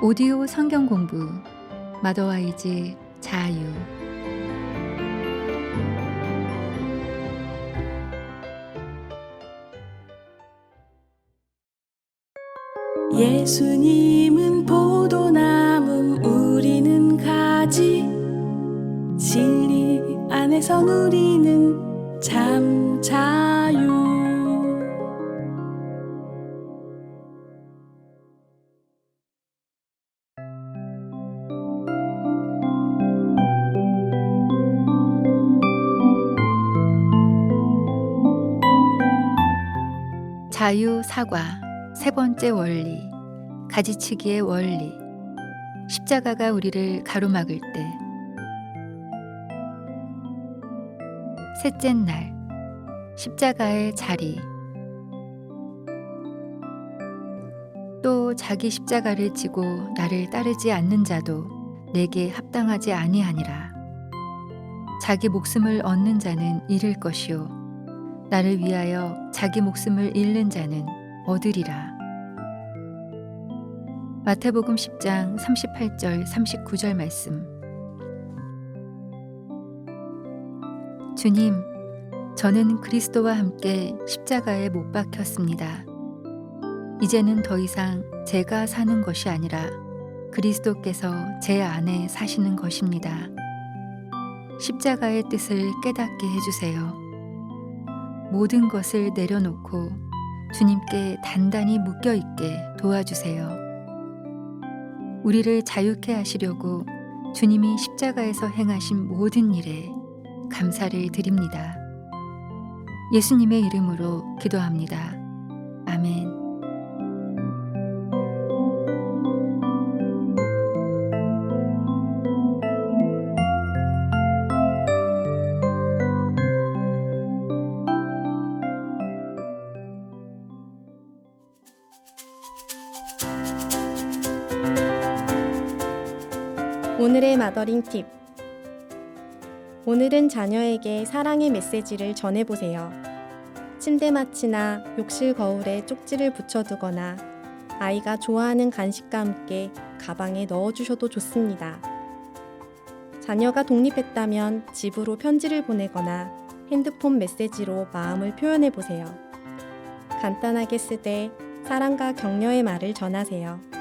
오디오 성경 공부 마더와이즈 자유. 예수님 안에서 누리는 참 자유. 자유 사과 세 번째 원리 가지치기의 원리. 십자가가 우리를 가로막을 때 셋째 날 십자가의 자리 또 자기 십자가를 지고 나를 따르지 않는 자도 내게 합당하지 아니하니라 자기 목숨을 얻는 자는 잃을 것이요 나를 위하여 자기 목숨을 잃는 자는 얻으리라. 마태복음 10장 38절 39절 말씀. 주님, 저는 그리스도와 함께 십자가에 못 박혔습니다. 이제는 더 이상 제가 사는 것이 아니라 그리스도께서 제 안에 사시는 것입니다. 십자가의 뜻을 깨닫게 해주세요. 모든 것을 내려놓고 주님께 단단히 묶여 있게 도와주세요. 우리를 자유케 하시려고 주님이 십자가에서 행하신 모든 일에 감사를 드립니다. 예수님의 이름으로 기도합니다. 아멘. 오늘의 마더링 팁. 오늘은 자녀에게 사랑의 메시지를 전해보세요. 침대맡이나 욕실 거울에 쪽지를 붙여두거나 아이가 좋아하는 간식과 함께 가방에 넣어주셔도 좋습니다. 자녀가 독립했다면 집으로 편지를 보내거나 핸드폰 메시지로 마음을 표현해보세요. 간단하게 쓰되 사랑과 격려의 말을 전하세요.